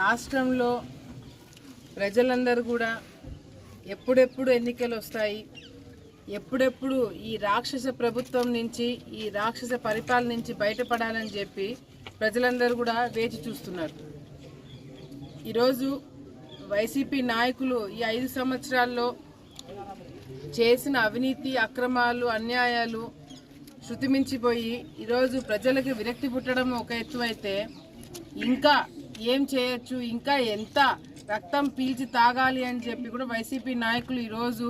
రాష్ట్రంలో ప్రజలందరూ కూడా ఎప్పుడెప్పుడు ఎన్నికలు వస్తాయి ఎప్పుడెప్పుడు ఈ రాక్షస ప్రభుత్వం నుంచి ఈ రాక్షస పరిపాలన నుంచి బయటపడాలని చెప్పి ప్రజలందరూ కూడా వేచి చూస్తున్నారు. ఈరోజు వైసీపీ నాయకులు ఈ ఐదు సంవత్సరాల్లో చేసిన అవినీతి అక్రమాలు అన్యాయాలు శృతిమించిపోయి ఈరోజు ప్రజలకు విరక్తి పుట్టడం ఒక ఎత్తు అయితే ఇంకా ఏం చేయొచ్చు? ఇంకా ఎంత రక్తం పీల్చి తాగాలి అని చెప్పి కూడా వైసీపీ నాయకులు ఈరోజు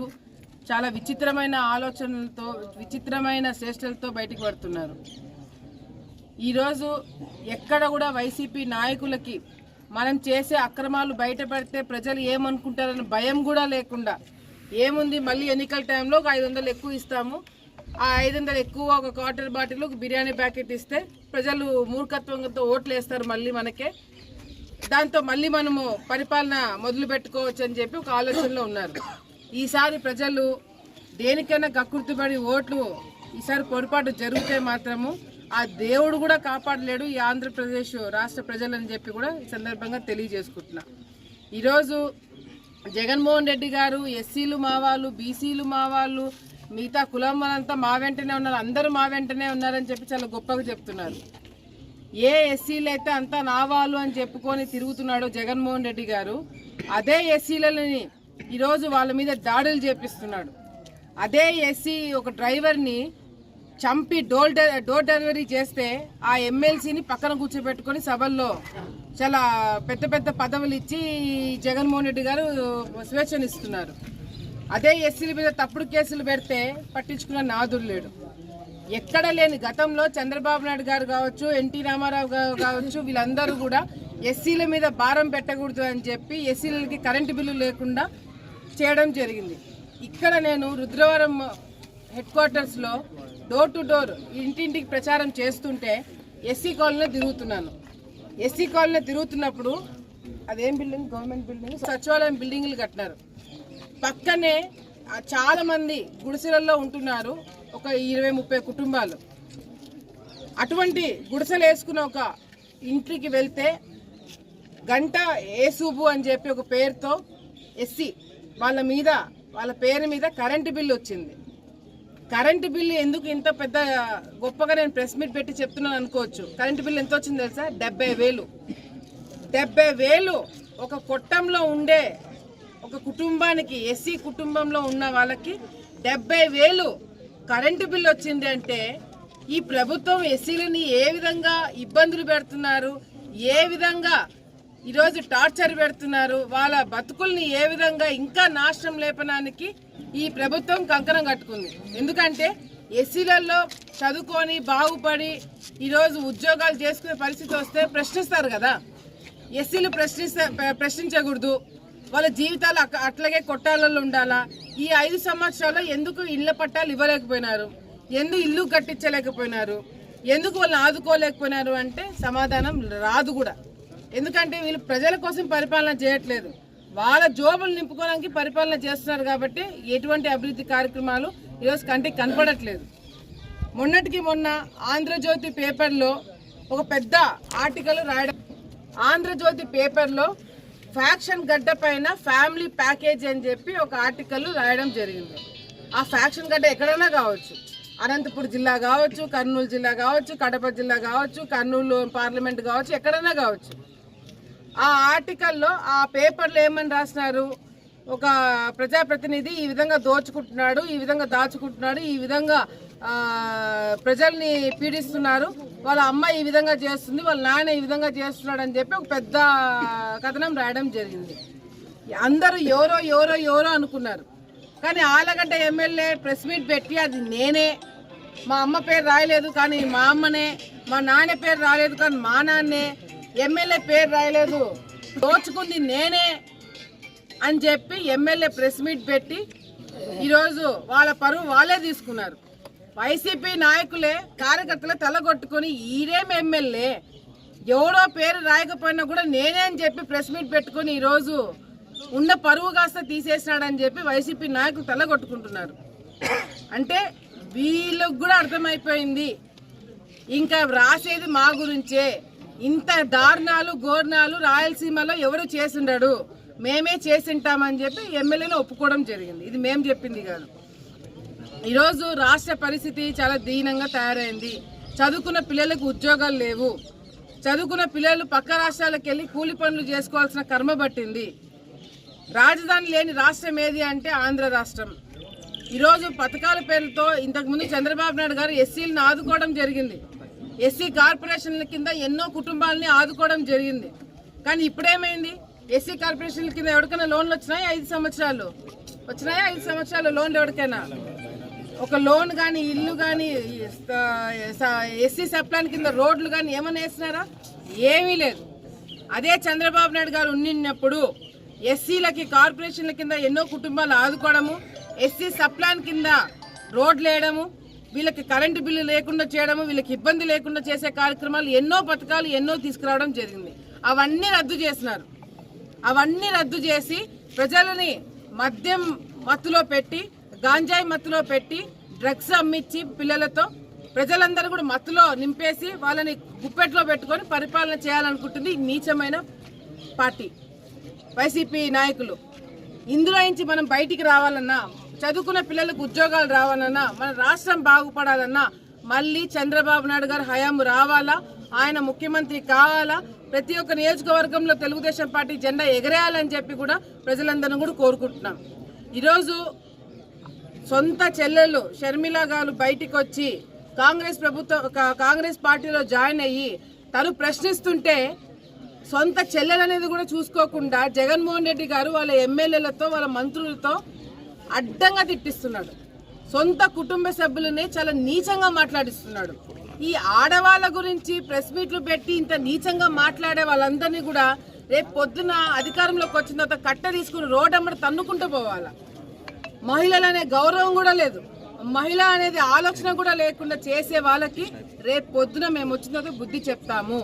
చాలా విచిత్రమైన ఆలోచనలతో విచిత్రమైన చేష్టలతో బయటకు పడుతున్నారు. ఈరోజు ఎక్కడ కూడా వైసీపీ నాయకులకి మనం చేసే అక్రమాలు బయటపడితే ప్రజలు ఏమనుకుంటారని భయం కూడా లేకుండా ఏముంది? మళ్ళీ ఎన్నికల టైంలో ఒక ఐదు వందలు ఎక్కువ ఇస్తాము. ఆ ఐదు వందలు ఎక్కువ ఒక క్వార్టర్ బాటిల్ బిర్యానీ ప్యాకెట్ ఇస్తే ప్రజలు మూర్ఖత్వంతో ఓట్లు వేస్తారు మళ్ళీ మనకే. దాంతో మళ్ళీ మనము పరిపాలన మొదలు పెట్టుకోవచ్చు అని చెప్పి ఒక ఆలోచనలో ఉన్నారు. ఈసారి ప్రజలు దేనికైనా కకృతిపడి ఓట్లు ఈసారి పొరపాటు జరిగితే మాత్రము ఆ దేవుడు కూడా కాపాడలేడు ఈ ఆంధ్రప్రదేశ్ రాష్ట్ర ప్రజలని చెప్పి కూడా ఈ సందర్భంగా తెలియజేసుకుంటున్నా. ఈరోజు జగన్మోహన్ రెడ్డి గారు ఎస్సీలు మా వాళ్ళు బీసీలు మా వాళ్ళు మిగతా కులం వాళ్ళంతా మా వెంటనే ఉన్నారు అందరూ మా వెంటనే ఉన్నారని చెప్పి చాలా గొప్పగా చెప్తున్నారు. ఏ ఎస్సీలు అయితే అంతా నావాలు అని చెప్పుకొని తిరుగుతున్నాడో జగన్మోహన్ రెడ్డి గారు అదే ఎస్సీలని ఈరోజు వాళ్ళ మీద దాడులు చేపిస్తున్నాడు. అదే ఎస్సీ ఒక డ్రైవర్ని చంపి డోర్ డె- డోర్ డెలివరీ చేస్తే ఆ ఎమ్మెల్సీని పక్కన కూర్చోబెట్టుకొని సభల్లో చాలా పెద్ద పెద్ద పదవులు ఇచ్చి జగన్మోహన్ రెడ్డి గారు స్వేచ్ఛనిస్తున్నారు. అదే ఎస్సీల మీద తప్పుడు కేసులు పెడితే పట్టించుకున్న నాదుడు లేడు. ఎక్కడ లేని గతంలో చంద్రబాబు నాయుడు గారు కావచ్చు ఎన్టీ రామారావు గారు కావచ్చు వీళ్ళందరూ కూడా ఎస్సీల మీద భారం పెట్టకూడదు అని చెప్పి ఎస్సీలకి కరెంటు బిల్లు లేకుండా చేయడం జరిగింది. ఇక్కడ నేను రుద్రవరం హెడ్ క్వార్టర్స్లో డోర్ టు డోర్ ఇంటింటికి ప్రచారం చేస్తుంటే ఎస్సీ కాలనీలో తిరుగుతున్నాను. ఎస్సీ కాలనీలో తిరుగుతున్నప్పుడు అదేం బిల్డింగ్? Government building? సచివాలయం బిల్డింగ్లు కట్టినారు. పక్కనే చాలామంది చాలా మంది గుడిసెలలో ఉంటున్నారు. ఒక ఇరవై ముప్పై కుటుంబాలు. అటువంటి గుడిసెలు వేసుకున్న ఒక ఇంటికి వెళ్తే గంట ఏసూబు అని చెప్పి ఒక పేరుతో ఎస్సీ వాళ్ళ మీద వాళ్ళ పేరు మీద కరెంటు బిల్లు వచ్చింది. కరెంటు బిల్లు ఎందుకు ఇంత పెద్ద గొప్పగా నేను ప్రెస్ మీట్ పెట్టి చెప్తున్నాను అనుకోవచ్చు. కరెంటు బిల్లు ఎంత వచ్చింది తెలుసా? డెబ్బై వేలు. డెబ్బై వేలు ఒక కొట్టంలో ఉండే ఒక కుటుంబానికి ఎస్సీ కుటుంబంలో ఉన్న వాళ్ళకి డెబ్బై వేలు కరెంటు బిల్లు వచ్చింది అంటే ఈ ప్రభుత్వం ఎస్సీలని ఏ విధంగా ఇబ్బందులు పెడుతున్నారు ఏ విధంగా ఈరోజు టార్చర్ పెడుతున్నారు వాళ్ళ బతుకుల్ని ఏ విధంగా ఇంకా నాశనం లేపడానికి ఈ ప్రభుత్వం కంకణం కట్టుకుంది. ఎందుకంటే ఎస్సీలలో చదువుకొని బాగుపడి ఈరోజు ఉద్యోగాలు చేసుకునే పరిస్థితి వస్తే ప్రశ్నిస్తారు కదా. ఎస్సీలు ప్రశ్నిస్త ప్రశ్నించకూడదు. వాళ్ళ జీవితాలు అట్లాగే కొట్టాలలో ఉండాలా? ఈ ఐదు సంవత్సరాల్లో ఎందుకు ఇళ్ళ పట్టాలు ఇవ్వలేకపోయినారు? ఎందుకు ఇల్లు కట్టించలేకపోయినారు? ఎందుకు వాళ్ళని ఆదుకోలేకపోయినారు అంటే సమాధానం రాదు కూడా. ఎందుకంటే వీళ్ళు ప్రజల కోసం పరిపాలన చేయట్లేదు. వాళ్ళ జోబులు నింపుకోవడానికి పరిపాలన చేస్తున్నారు కాబట్టి ఎటువంటి అభివృద్ధి కార్యక్రమాలు ఈరోజు కంటికి కనపడట్లేదు. మొన్నటికి మొన్న ఆంధ్రజ్యోతి పేపర్లో ఒక పెద్ద ఆర్టికల్ రాయడం ఆంధ్రజ్యోతి పేపర్లో ఫ్యాక్షన్ గడ్డ పైన ఫ్యామిలీ ప్యాకేజ్ అని చెప్పి ఒక ఆర్టికల్ రాయడం జరిగింది. ఆ ఫ్యాక్షన్ గడ్డ ఎక్కడైనా కావచ్చు. అనంతపురం జిల్లా కావచ్చు కర్నూలు జిల్లా కావచ్చు కడప జిల్లా కావచ్చు కర్నూలు పార్లమెంట్ కావచ్చు ఎక్కడైనా కావచ్చు. ఆ ఆర్టికల్లో ఆ పేపర్లో ఏమని రాసినారు? ఒక ప్రజాప్రతినిధి ఈ విధంగా దోచుకుంటున్నాడు ఈ విధంగా దాచుకుంటున్నాడు ఈ విధంగా ప్రజల్ని పీడిస్తున్నారు. వాళ్ళ అమ్మ ఈ విధంగా చేస్తుంది వాళ్ళ నాన్న ఈ విధంగా చేస్తున్నాడు అని చెప్పి ఒక పెద్ద కథనం రాయడం జరిగింది. అందరూ ఎవరో ఎవరో ఎవరో అనుకున్నారు. కానీ ఆలగడ్డ ఎమ్మెల్యే ప్రెస్ మీట్ పెట్టి అది నేనే. మా అమ్మ పేరు రాయలేదు కానీ మా అమ్మనే మా నాన్న పేరు రాలేదు కానీ మా నాన్నే ఎమ్మెల్యే పేరు రాయలేదు దోచుకుంది నేనే అని చెప్పి ఎమ్మెల్యే ప్రెస్ మీట్ పెట్టి ఈరోజు వాళ్ళ పరువు వాళ్ళే తీసుకున్నారు. వైసీపీ నాయకులే కార్యకర్తలు తలగొట్టుకొని ఈరేం ఎమ్మెల్యే? ఎవడో పేరు రాయకపోయినా కూడా నేనే అని చెప్పి ప్రెస్ మీట్ పెట్టుకొని ఈరోజు ఉన్న పరువు కాస్త తీసేసినాడని చెప్పి వైసీపీ నాయకులు తలగొట్టుకుంటున్నారు. అంటే వీళ్ళకు కూడా అర్థమైపోయింది. ఇంకా రాసేది మా గురించే. ఇంత దారుణాలు గోర్ణాలు రాయలసీమలో ఎవరు చేసుండడు? మేమే చేసింటామని చెప్పి ఎమ్మెల్యేని ఒప్పుకోవడం జరిగింది. ఇది మేము చెప్పింది కాదు. ఈరోజు రాష్ట్ర పరిస్థితి చాలా దీనంగా తయారైంది. చదువుకున్న పిల్లలకు ఉద్యోగాలు లేవు. చదువుకున్న పిల్లలు పక్క రాష్ట్రాలకు వెళ్ళి కూలి పనులు చేసుకోవాల్సిన కర్మ పట్టింది. రాజధాని లేని రాష్ట్రం ఏది అంటే ఆంధ్ర రాష్ట్రం. ఈరోజు పథకాల పేరుతో ఇంతకుముందు చంద్రబాబు నాయుడు గారు ఎస్సీలను ఆదుకోవడం జరిగింది. ఎస్సీ కార్పొరేషన్ల కింద ఎన్నో కుటుంబాలని ఆదుకోవడం జరిగింది. కానీ ఇప్పుడేమైంది? ఎస్సీ కార్పొరేషన్ల కింద ఎవరికైనా లోన్లు వచ్చినాయి ఐదు సంవత్సరాలు? వచ్చినాయా ఐదు సంవత్సరాలు లోన్లు ఎవరికైనా? ఒక లోన్ కానీ ఇల్లు కానీ ఎస్సీ సప్లాన్ కింద రోడ్లు కానీ ఏమైనా వేసినారా? ఏమీ లేదు. అదే చంద్రబాబు నాయుడు గారు ఉన్నప్పుడు ఎస్సీలకి కార్పొరేషన్ల కింద ఎన్నో కుటుంబాలు ఆదుకోవడము ఎస్సీ సప్లాన్ కింద రోడ్లు వేయడము వీళ్ళకి కరెంటు బిల్లు లేకుండా చేయడము వీళ్ళకి ఇబ్బంది లేకుండా చేసే కార్యక్రమాలు ఎన్నో పథకాలు ఎన్నో తీసుకురావడం జరిగింది. అవన్నీ రద్దు చేసినారు. అవన్నీ రద్దు చేసి ప్రజలని మద్యం మత్తులో పెట్టి గాంజాయి మత్తులో పెట్టి డ్రగ్స్ అమ్మించి పిల్లలతో ప్రజలందరూ కూడా మత్తులో నింపేసి వాళ్ళని గుప్పెట్లో పెట్టుకొని పరిపాలన చేయాలనుకుంటుంది నీచమైన పార్టీ వైసీపీ నాయకులు. ఇందులో నుంచి మనం బయటికి రావాలన్నా చదువుకున్న పిల్లలకు ఉద్యోగాలు రావాలన్నా మన రాష్ట్రం బాగుపడాలన్నా మళ్ళీ చంద్రబాబు నాయుడు గారు హయాము రావాలా? ఆయన ముఖ్యమంత్రి కావాలా? ప్రతి ఒక్క నియోజకవర్గంలో తెలుగుదేశం పార్టీ జెండా ఎగరేయాలని చెప్పి కూడా ప్రజలందరూ కూడా కోరుకుంటున్నాం. ఈరోజు సొంత చెల్లెలు షర్మిల గారు బయటికి వచ్చి కాంగ్రెస్ ప్రభుత్వం కా- కాంగ్రెస్ పార్టీలో జాయిన్ అయ్యి తను ప్రశ్నిస్తుంటే సొంత చెల్లెలు అనేది కూడా చూసుకోకుండా జగన్మోహన్ రెడ్డి గారు వాళ్ళ ఎమ్మెల్యేలతో వాళ్ళ మంత్రులతో అడ్డంగా తిట్టిస్తున్నాడు. సొంత కుటుంబ సభ్యులని చాలా నీచంగా మాట్లాడిస్తున్నాడు. ఈ ఆడవాళ్ళ గురించి ప్రెస్ మీట్లు పెట్టి ఇంత నీచంగా మాట్లాడే వాళ్ళందరినీ కూడా రేపు పొద్దున అధికారంలోకి వచ్చిన తర్వాత కట్ట తీసుకుని రోడ్ అమ్మడి తన్నుకుంటూ పోవాలా? మహిళలనే గౌరవం కూడా లేదు. మహిళ అనేది ఆలోచన కూడా లేకుండా చేసే వాళ్ళకి రేపు పొద్దున మేము వచ్చిన బుద్ధి చెప్తాము.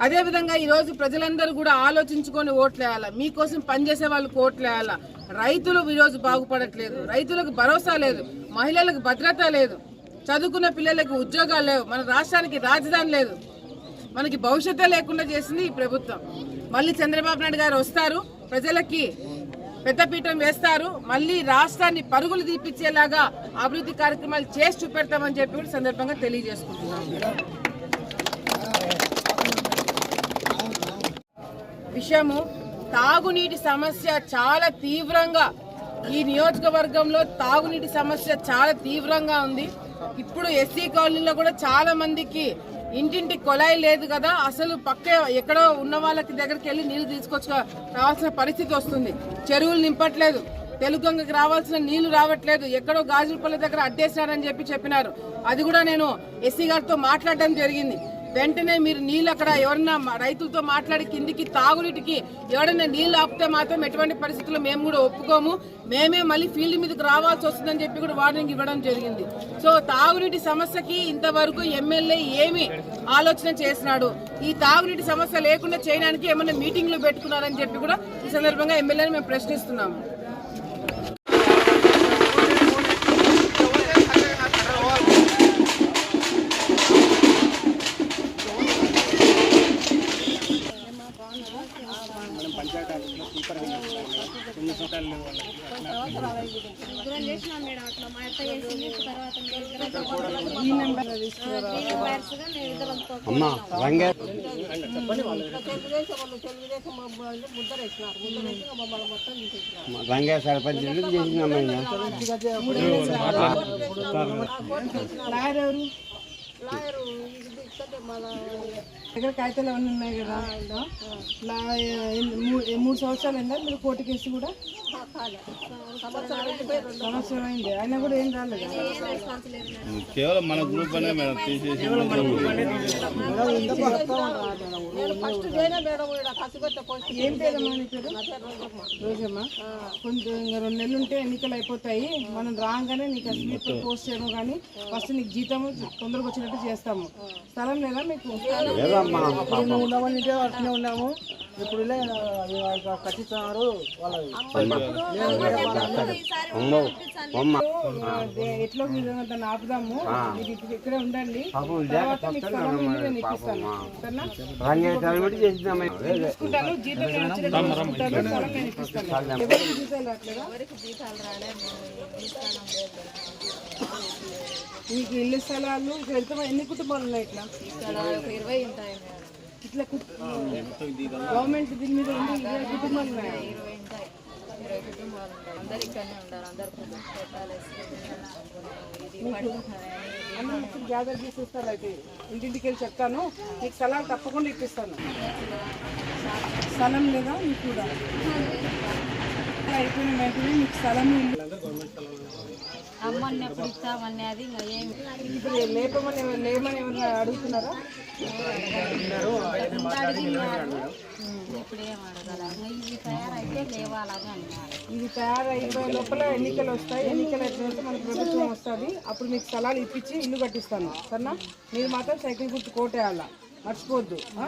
అదేవిధంగా ఈరోజు ప్రజలందరూ కూడా ఆలోచించుకొని ఓట్లేయాల మీకోసం పనిచేసే వాళ్ళకి ఓట్లేయాలా రైతులు ఈరోజు బాగుపడట్లేదు. రైతులకు భరోసా లేదు. మహిళలకు భద్రత లేదు. చదువుకున్న పిల్లలకు ఉద్యోగాలు లేవు. మన రాష్ట్రానికి రాజధాని లేదు. మనకి భవిష్యత్తే లేకుండా చేసింది ఈ ప్రభుత్వం. మళ్ళీ చంద్రబాబు నాయుడు గారు వస్తారు. ప్రజలకి పెద్దపీఠం వేస్తారు. మళ్ళీ రాష్ట్రాన్ని పరుగులు తీపిచ్చేలాగా అభివృద్ధి కార్యక్రమాలు చేసి చూపెడతామని చెప్పి కూడా సందర్భంగా తెలియజేసుకుంటున్నాం. విషయము తాగునీటి సమస్య చాలా తీవ్రంగా ఈ నియోజకవర్గంలో తాగునీటి సమస్య చాలా తీవ్రంగా ఉంది. ఇప్పుడు ఎస్సీ కాలనీలో కూడా చాలా మందికి ఇంటింటి కొలాయి లేదు కదా అసలు పక్క ఎక్కడో ఉన్న వాళ్ళకి దగ్గరికి వెళ్ళి నీళ్ళు తీసుకొచ్చు రావాల్సిన పరిస్థితి వస్తుంది. చెరువులు నింపట్లేదు తెలుగంగకి రావాల్సిన నీళ్ళు రావట్లేదు ఎక్కడో గాజులపల్లి దగ్గర అడ్డేశారని చెప్పి చెప్పినారు. అది కూడా నేను ఎస్సీ గారితో మాట్లాడడం జరిగింది. వెంటనే మీరు నీళ్ళు అక్కడ ఎవరన్నా రైతులతో మాట్లాడి కిందికి తాగునీటికి ఎవరైనా నీళ్ళు ఆపితే మాత్రం ఎటువంటి పరిస్థితుల్లో మేము కూడా ఒప్పుకోము. మేమే మళ్ళీ ఫీల్డ్ మీదకి రావాల్సి వస్తుందని చెప్పి కూడా వార్నింగ్ ఇవ్వడం జరిగింది. సో తాగునీటి సమస్యకి ఇంతవరకు ఎమ్మెల్యే ఏమి ఆలోచన చేసినాడు. ఈ తాగునీటి సమస్య లేకుండా చేయడానికి ఏమైనా మీటింగ్లు పెట్టుకున్నారని చెప్పి కూడా ఈ సందర్భంగా ఎమ్మెల్యేని మేము ప్రశ్నిస్తున్నాము. ముగ్గురం చేసినాం మేడం అట్లా. మా అత్త చేసింది తర్వాత మేము ఇద్దరం గ్రీన్ వైర్స్గా మేము ఇద్దరం రంగా. సర్పంచ్ చేసినాం లాయర్ ఎవరు? దగ్గర కాగితాలు అవన్నీ ఉన్నాయి కదా? లా ఎన్ని- మూ- ఏ మూడు సంవత్సరాలు అయిందా? మీరు కోర్టు కేసు కూడా? సంవత్సరం అయింది. అయినా కూడా ఏం రాలేదు? కేవలం మన గ్రూప్ అనే మేడం తీసేసి ఏం పేరమ్మా నీ పేరు? రోజమ్మా. కొంచెం ఇంకా రెండు నెలలు ఉంటే ఎన్నికలు అయిపోతాయి. మనం రాగానే నీకు స్లీప్ పోస్ట్ చేయము కానీ ఫస్ట్ నీకు జీతం తొందరగా వచ్చినట్టు చేస్తాము. స్థలం లేదా మీకు? మేము ఉండమని అట్లనే ఉన్నాము. ఇప్పుడు ఇలా అది వాళ్ళకి కట్టిస్తున్నారు ఎట్లో దాన్ని ఆపుదాము. ఇక్కడే ఉండండి. తీసుకుంటాను. జీతం ఇప్పిస్తాను జీతాలు రావట్లేదా మీకు ఇల్లు స్థలాలు ఇక్కడ ఎంత ఎన్ని కుటుంబాలు ఉన్నాయి ఇట్లా? ఇరవై ఉంటాయి ఇట్లా గవర్నమెంట్ దీని మీద ఉంది ఇరవై కుటుంబాలు ఉన్నాయి? ఇరవై ఉంటాయి. ఇరవై కుటుంబాలు ఉంటాయి. అందరు ఇక్కడనే ఉంటారు. అందరు పెట్టాలి ఇది పడుకుంటున్నారని అన్న గ్యాదర్ చేసేస్తారు అయితే. ఇంటింటికి వెళ్ళి చెప్తాను. మీకు స్థలాలు తప్పకుండా ఇప్పిస్తాను. స్థలం లేదా? మీకు కూడా. అయిపోయిన వెంటనే మీకు స్థలం అమ్మన్నప్పుడు ఇస్తామని అది ఇంకా ఏమి ఇప్పుడు లేపమని ఎవరు- లేమని ఎవరు అడుగుతున్నారా? ఇప్పుడు ఏం అడగాల ఇంకా ఇది తయారైతే లేవాలని అన్నారు ఇది తయారైపోయే లోపల ఎన్నికలు వస్తాయి. ఎన్నికలు అయిపోయినాక మన ప్రభుత్వం వస్తుంది. అప్పుడు మీకు స్థలాలు ఇప్పించి ఇల్లు కట్టిస్తాను. సరేనా? మీరు మాత్రం సైకిల్ గుర్తు కోటేయాల? మర్చిపోవద్దు ఆ?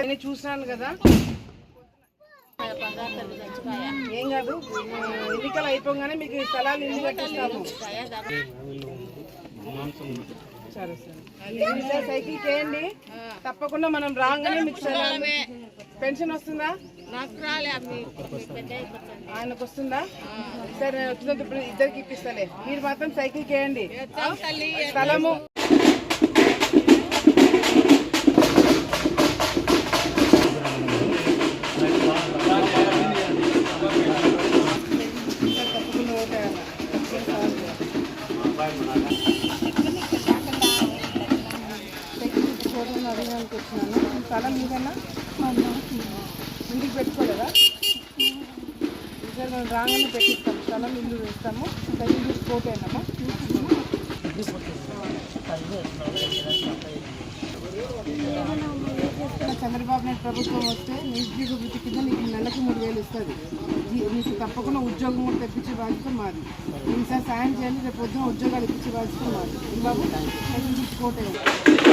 నేను చూసినాను కదా. ఏం కాదు ఎన్నికలు అయిపోగానే మీకు స్థలాలు ఇల్లు కట్టిస్తాము. సరే సరే. సైకిల్ చేయండి తప్పకుండా మనం రాగానే మీకు పెన్షన్ వస్తుందా? ఆయనకు వస్తుందా? సరే నేను వచ్చినందుకు ఇప్పుడు ఇద్దరికి ఇప్పిస్తాలే. మీరు మాత్రం సైకిల్ చేయండి స్థలము వచ్చినాను మీదన్నా ఇంటికి పెట్టుకోలేదా? సరే మనం రాగానే పెట్టిస్తాం. స్థలం ఇల్లు వేస్తాము. సైకిల్ చూసి పోతేనమ్మా చంద్రబాబు నాయుడు ప్రభుత్వం వస్తే నిరుద్యోగ వృత్తి కింద నీకు నెలకి మూడు వేలు ఇస్తుంది. మీకు నీకు తప్పకుండా ఉద్యోగం కూడా తెప్పించే బాధ్యత మాది. ఈసారి సాయం చేయాలి రేపు పొద్దున ఉద్యోగాలు ఇప్పించే బాధ్యత మాది. బాబు సైకిల్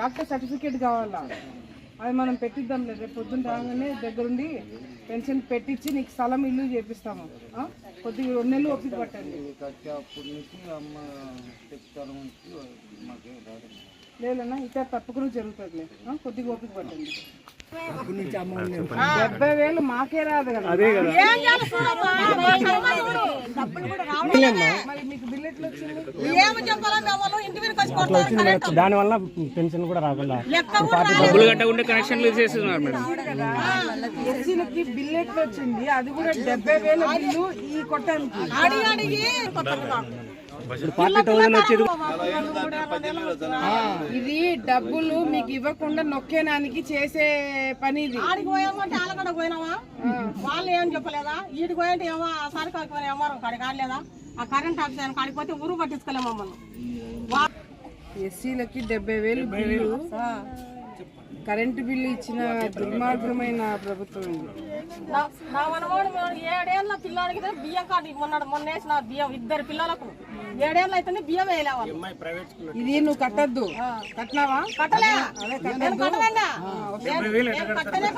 డాక్టర్ సర్టిఫికేట్ కావాలా? అది మనం పెట్టిద్దాంలే. రేపు పొద్దున్న రాగానే దగ్గరుండి పెన్షన్ పెట్టించి నీకు స్థలం ఇల్లు చేపిస్తాము. కొద్దిగా రెండు నెలలు ఓపిక పట్టండి. లేదన్నా ఇక తప్పకుండా జరుగుతుంది కొద్దిగా ఓపిక పట్టండి. డెబ్బై వేలు మాకే రాదు కదా. మరి మీకు బిల్ ఎట్లా వచ్చింది దానివల్ల పెన్షన్ కూడా రాకుండా. ఎస్సీలకి బిల్ ఎట్లా వచ్చింది అది కూడా డెబ్బై వేల బిల్లు ఈ కొట్టానికి. ఇది డబ్బులు మీకు ఇవ్వకుండా నొక్కేనానికి చేసే పని ఇది. ఆడికి పోయామంటే ఆలగడ పోయినావా? వాళ్ళు ఏం చెప్పలేదా? ఈడికి పోయంటే ఏమో ఆ సరుకు ఏమారం కాడికి ఆడలేదా ఆ కరెంట్ ఆఫీస్ ఆయన కాడికి పోతే ఊరు పట్టించుకోలేము మమ్మల్ని. ఎస్సీలకి డెబ్బై వేలు బిల్లు. కరెంటు బిల్లు ఇచ్చిన దుర్మార్గమైన ప్రభుత్వం నా మనవాడు ఏడేళ్ళ పిల్లాడికి బియ్యం కార్డు మొన్న మొన్న వేసిన బియ్యం ఇద్దరు పిల్లలకు. ఏడేళ్ళు అయితే బియ్యం వేయలే ఇది నువ్వు కట్టద్దు. కట్టినావా కట్టలే. కట్టనే.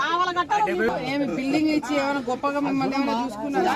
పావల కట్టాను. ఏమి బిల్డింగ్ ఇచ్చి ఏమైనా గొప్పగా మిమ్మల్ని ఏమైనా చూసుకున్నారా?